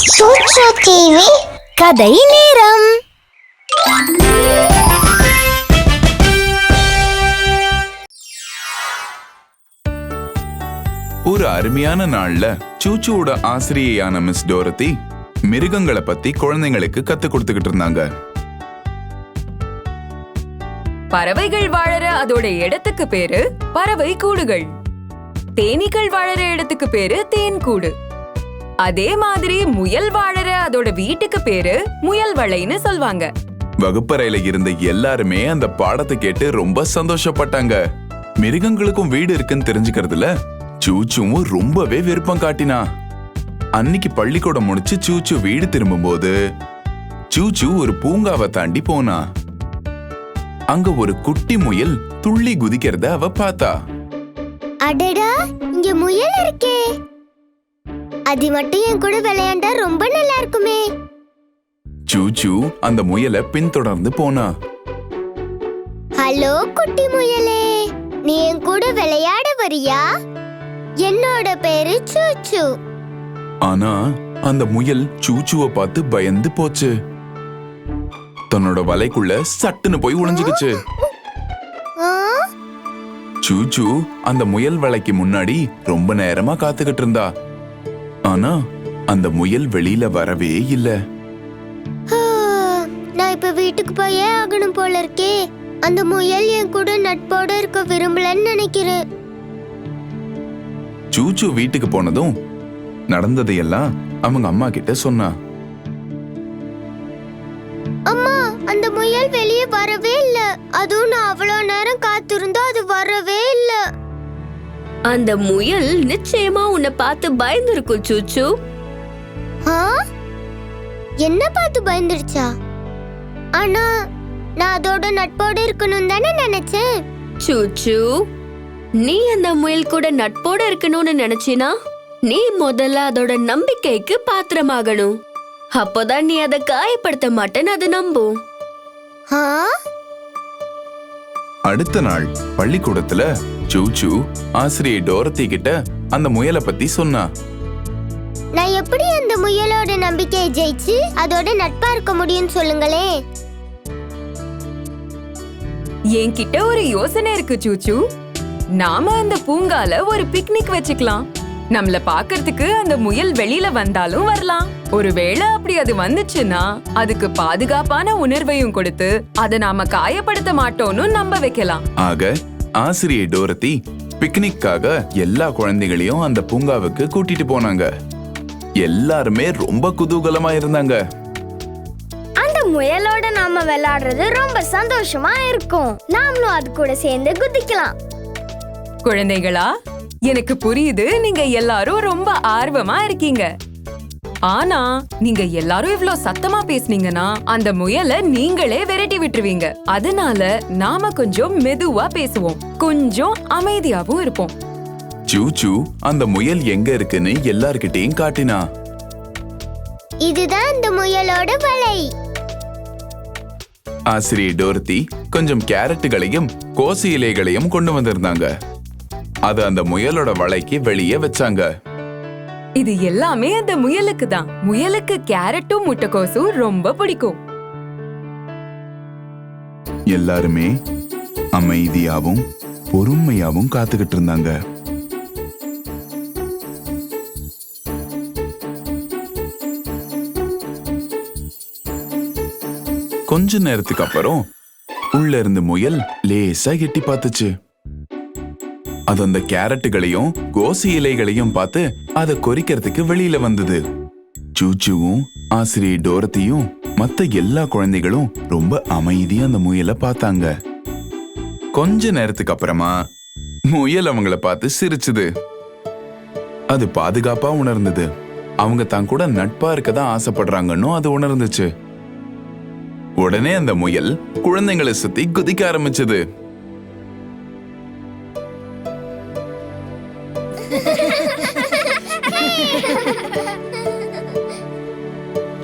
TV கதை நேரம். ஒரு அருமையான நாள்ல சூச்சுவோட ஆசிரியையான மிஸ் டோரத்தி மிருகங்களை பத்தி குழந்தைங்களுக்கு கத்து கொடுத்துக்கிட்டு இருந்தாங்க. பறவைகள் வாழற அதோட இடத்துக்கு பேரு பறவை கூடுகள். தேனீக்கள் வாழற இடத்துக்கு பேரு தேன் கூடு. அதே மாதிரி முயல் வாழற அதோட வீட்டுக்கு பேரு முயல் வளைன்னு சொல்வாங்க. வகுப்பறையில இருந்த எல்லாருமே அந்த பாடத்தை கேட்டு ரொம்ப சந்தோஷப்பட்டாங்க. மிருகங்களுக்கும் வீடு இருக்குன்னு தெரிஞ்சுக்கிறதுல சூச்சுவும் ரொம்பவே விருப்பம் காட்டினா. அன்னைக்கு பள்ளிக்கூடம் முடிச்சு சூச்சு வீடு திரும்பும்போது சூச்சு ஒரு பூங்காவை தாண்டி போனா. அங்க ஒரு குட்டி முயல் துள்ளி குதிக்கிறத அவ பார்த்தா. அடடா இங்க முயல் இருக்கே. அது மட்டும் என் கூட விளையாண்டா ரொம்ப நல்லா இருக்குமே. சூச்சு அந்த முயலை பின்தொடர்ந்து போனா. ஹலோ குட்டி முயலே. நீ என் கூட விளையாட வரியா? என்னோட பேரு சூச்சு ஆனா அந்த முயல் சூச்சுவ பார்த்து பயந்து போச்சு. தன்னோட வலைக்குள்ள சட்டுன்னு போய் ஒளிஞ்சுக்கிச்சு. சூச்சு அந்த முயல் வலைக்கு முன்னாடி ரொம்ப நேரமா காத்துக்கிட்டு இருந்தா. ஆனா அந்த முயல் வெளியில வரவே இல்ல. நான் இப்ப வீட்டுக்கு போயே ஆகணும் போல இருக்கே? அந்த முயல் என் கூட நட்போட இருக்க விரும்பலன்னு நினைக்கிறேன் சூச்சு வீட்டுக்கு போனதும் நடந்ததையெல்லாம் அவங்க அம்மா கிட்ட சொன்னா. அம்மா அந்த முயல் வெளியே வரவே அந்த முயல் நிச்சயமா உன்னை பார்த்து பயந்துருக்கும் சூச்சு. ஆ? என்ன பார்த்து பயந்துடுச்சா ஆனா நான் அதோட நட்போட இருக்கணும் தானே நினைச்சேன். சூச்சு நீ அந்த முயல் கூட நட்போட இருக்கணும்னு நினைச்சினா நீ முதல்ல அதோட நம்பிக்கைக்கு பாத்திரமாகணும். அப்போதான் நீ அதை காயப்படுத்த மாட்டேன்னு அது நம்பும்? அடுத்த நாள் பள்ளிக்கூடத்துல சூச்சு ஆசிரியை டோரத்தி கிட்ட அந்த முயலை பத்தி சொன்னா. நான் எப்படி அந்த முயலோட நம்பிக்கையை ஜெயிச்சு அதோட நட்பா இருக்க முடியும்னு சொல்லுங்களேன் என்கிட்ட ஒரு யோசனை இருக்கு சூச்சு நாம அந்த பூங்கால ஒரு பிக்னிக் வச்சுக்கலாம். நம்மள பாக்குறதுக்கு அந்த முயல் வெளியில வந்தாலும் வரலாம். ஒருவேளை அப்படி அது வந்துச்சுன்னா அதுக்கு பாதுகாப்பான உணர்வையும் கொடுத்து அதை நாம காயப்படுத்த மாட்டோம்னு நம்ப வைக்கலாம். ஆக ஆசிரியை டோரத்தி பிக்னிக்காக எல்லா குழந்தைகளையும் அந்த பூங்காவுக்கு கூட்டிட்டு போனாங்க. எல்லாருமே ரொம்ப குதூகலமா இருந்தாங்க. அந்த முயலோட நாம விளையாடுறது ரொம்ப சந்தோஷமா இருக்கும். நாமளும் அது கூட சேர்ந்து குதிக்கலாம். குழந்தைகளா எனக்கு புரியுது நீங்க எல்லாரும் ரொம்ப ஆர்வமா இருக்கீங்க. ஆனா நீங்க எல்லாரும் இவ்ளோ சத்தமா பேசுனீங்கன்னா அந்த முயலை நீங்களே விரட்டி விட்டுருவீங்க. அதனால நாம கொஞ்சம் மெதுவா பேசுவோம். கொஞ்சம் அமைதியாவும் இருப்போம். சூச்சு அந்த முயல் எங்க இருக்குன்னு எல்லார்கிட்டயும் காட்டினா. இதுதான் இந்த முயலோட வலை. ஆசிரியை டோரத்தி கொஞ்சம் கேரட்டுகளையும் கோசி இலைகளையும் கொண்டு வந்திருந்தாங்க. அது அந்த முயலோட வலைக்கு வெளியே வச்சாங்க. இது எல்லாமே அந்த முயலுக்கு தான். முயலுக்கு கேரட்டும் முட்டைக்கோசும் ரொம்ப பிடிக்கும். எல்லாருமே அமைதியாவும் பொறுமையாவும் காத்துக்கிட்டு இருந்தாங்க. கொஞ்ச நேரத்துக்கு அப்புறம் உள்ள இருந்து முயல் லேசா எட்டி பார்த்துச்சு. அது அந்த கேரட்டுகளையும் கோசி இலைகளையும் பார்த்து அதை கொறிக்கிறதுக்கு வெளியில வந்தது. சூச்சுவும் ஆசிரியை டோரத்தியும் மத்த எல்லா குழந்தைகளும் ரொம்ப அமைதியா அந்த முயலை பார்த்தாங்க. கொஞ்ச நேரத்துக்கு அப்புறமா முயல் அவங்கள பார்த்து சிரிச்சுது. அது பாதுகாப்பா உணர்ந்தது. அவங்க தான் கூட நட்பா இருக்க தான் ஆசைப்படுறாங்கன்னு அது உணர்ந்துச்சு. உடனே அந்த முயல் குழந்தைங்களை சுத்தி குதிக்க ஆரம்பிச்சது.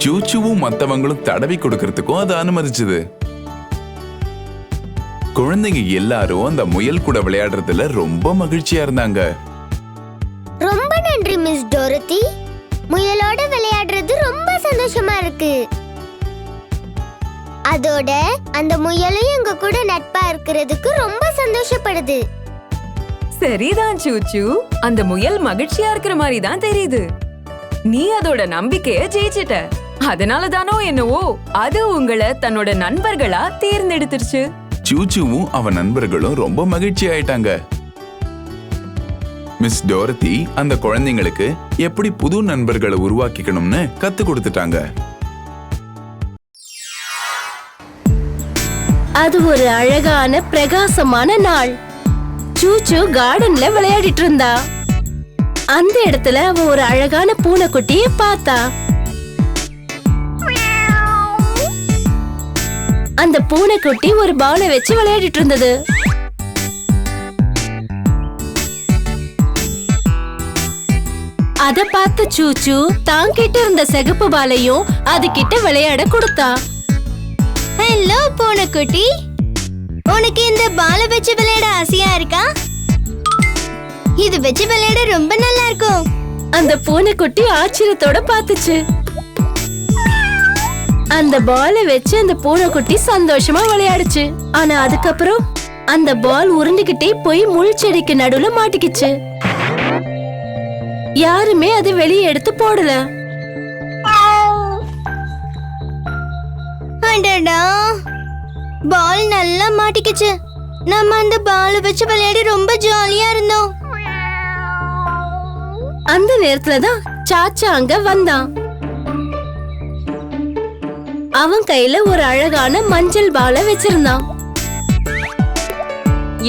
சூச்சுவும் மத்தவங்களும் தடவி கொடுக்கறதுக்கும் அது அனுமதிச்சது. குழந்தைங்க எல்லாரும் அந்த முயல் கூட விளையாடுறதுல ரொம்ப மகிழ்ச்சியா இருந்தாங்க. ரொம்ப நன்றி மிஸ் டோரத்தி. முயலோட விளையாடுறது ரொம்ப சந்தோஷமா இருக்கு. அதோட அந்த முயலும் எங்க கூட நட்பா இருக்கிறதுக்கு ரொம்ப சந்தோஷப்படுது. சரிதான் சூச்சு அந்த முயல் மகிழ்ச்சியா இருக்கிற மாதிரி தான் தெரியுது. நீ அதோட நம்பிக்கைய ஜெயிச்சிட்ட. அதனால தானோ என்னவோ அது உங்களை தன்னோட நண்பர்களா தேர்ந்தெடுத்துருச்சு. சூச்சுவும் அவன் நண்பர்களும் ரொம்ப மகிழ்ச்சி ஆயிட்டாங்க. மிஸ் டோரத்தி அந்த குழந்தைங்களுக்கு எப்படி புது நண்பர்களை உருவாக்கிக்கணும்னு கத்து கொடுத்துட்டாங்க. அது ஒரு அழகான பிரகாசமான நாள். சூச்சு கார்டன்ல விளையாடிட்டு இருந்தா. அந்த இடத்துல அவ ஒரு அழகான பூனைக்குட்டிய பார்த்தா. அந்த பூனைக்குட்டி ஒரு பாலை வச்சு விளையாடிட்டு இருந்தது. அத பார்த்த சூச்சு தான் கிட்ட இருந்த சிகப்பு பாலையும் அது கிட்ட விளையாட கொடுத்தா. ஹலோ பூனைக்குட்டி உனக்கு இந்த பால வச்சு விளையாட ஆசையா இருக்கா? இது வச்சு விளையாட ரொம்ப நல்லா இருக்கும். அந்த பூனைக்குட்டி ஆச்சரியத்தோட பார்த்துச்சு. அந்த பாலை வச்சு அந்த பூனைக்குட்டி சந்தோஷமா விளையாடுச்சு. ஆனா அதுக்கப்புறம் அந்த பால் உருண்டுகிட்டே போய் முள் செடிக்கு நடுவுல மாட்டிக்கிச்சு. யாருமே அதை வெளியே எடுத்து போடல. பால் நல்லா மாட்டிக்கிச்சு. நம்ம அந்த பால் வச்சு விளையாடி ரொம்ப ஜாலியா இருந்தோம். அந்த நேரத்துலதான் சாச்சா அங்க வந்தான். அவன் கையில ஒரு அழகான மஞ்சள் பாலை வச்சிருந்தான்.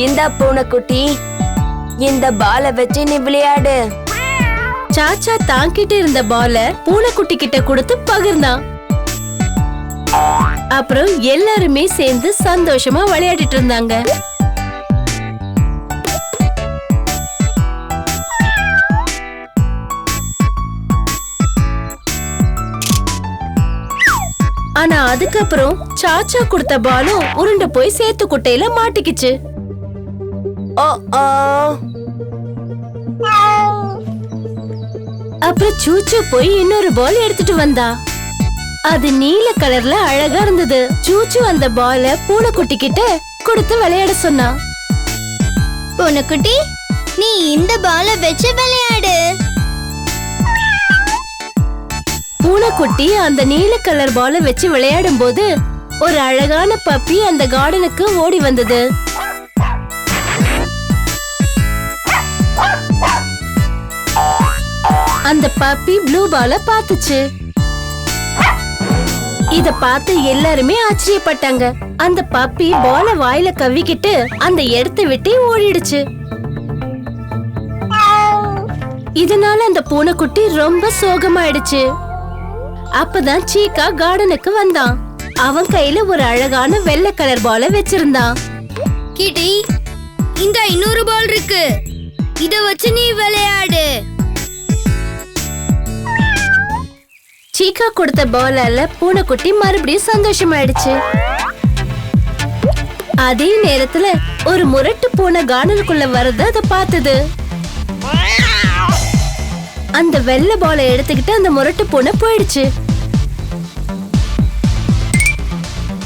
இந்த பூனைக்குட்டி இந்த பாலை வச்சு நீ விளையாடு. சாச்சா தாங்கிட்ட இருந்த பால பூனைக்குட்டி கிட்ட கொடுத்து பகிர்ந்தான். அப்புறம் எல்லாருமே சேர்ந்து சந்தோஷமா விளையாடிட்டு இருந்தாங்க. அதுக்கப்புறம் சாச்சா கொடுத்த பாலும் உருண்டு போய் சேத்து குட்டையில மாட்டிக்கிச்சு. அப்புறம் சூச்சு போய் இன்னொரு பால் எடுத்துட்டு வந்தா. அது நீல கலர்ல அழகா இருந்தது. சூச்சு அந்த பால பூனைக்குட்டி கிட்ட கொடுத்து விளையாட சொன்னா. பூனைக்குட்டி நீ இந்த பால வச்சு விளையாடு குட்டி அந்த நீல கலர் பால வச்சு விளையாடும் போது ஒரு அழகான பப்பி அந்த கார்டனுக்கு ஓடி வந்தது. அந்த பப்பி ப்ளூ பால பார்த்துச்சு. இத பார்த்து எல்லாருமே ஆச்சரியப்பட்டாங்க. அந்த பப்பி பால வாயில கவ்விக்கிட்டு அந்த இடத்தை விட்டு ஓடிடுச்சு. இதனால அந்த பூனைக்குட்டி ரொம்ப சோகமாயிடுச்சு. அப்பதான் சீக்கா கார்டனுக்கு வந்தான். அவன் கையில ஒரு அழகான வெள்ளை கலர் பால வச்சிருந்தான். கிட்டி இந்த இன்னொரு பால் இருக்கு. இத வச்சு நீ விளையாடு. சீக்கா கொடுத்த பாலால பூனைக்குட்டி மறுபடியும் சந்தோஷமாயிடுச்சு. அதே நேரத்துல ஒரு முரட்டு பூனை கார்டனுக்குள்ள வரத அத பார்த்தது. அந்த வெள்ளை பாலை எடுத்துக்கிட்டு அந்த முரட்டு பூனை போயிடுச்சு.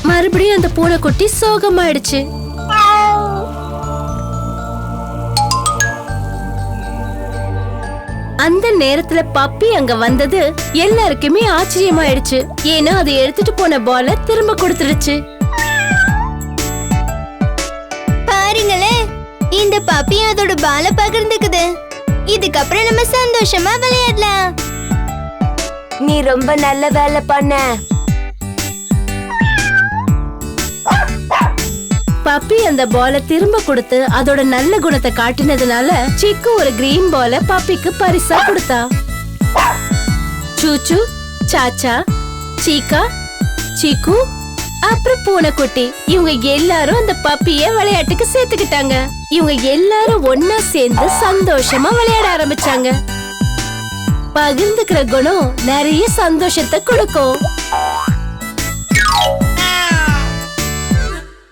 மறுபடியும் அந்த பூனை குட்டி சோகமாயிடுச்சு. அந்த நேரத்துல பப்பி அங்க வந்தது எல்லாருக்குமே ஆச்சரியமாயிடுச்சு. ஏன்னா அதை எடுத்துட்டு போன பால திரும்ப கொடுத்துருச்சு பாருங்களே இந்த பப்பி அதோட பால பகிர்ந்துக்குது. இதுக்கப்புறம் நம்ம சந்தோஷமா விளையாடலாம். நீ ரொம்ப நல்ல வேலை பண்ண. பப்பி அந்த பால திரும்ப கொடுத்து அதோட நல்ல குணத்தை காட்டினதுனால சிக்கு ஒரு கிரீன் பால பப்பிக்கு பரிசா கொடுத்தா. சூச்சு சாச்சா சீக்கா சீக்கு அப்புறம் பூனைக்குட்டி. இவங்க எல்லாரும் அந்த பப்பிய விளையாட்டுக்கு சேர்த்துக்கிட்டாங்க. இவங்க எல்லாரும் ஒன்னா சேர்ந்து சந்தோஷமா விளையாட ஆரம்பிச்சாங்க. பகிர்ந்துக்கிற குணம் நிறைய சந்தோஷத்தை கொடுக்கும்.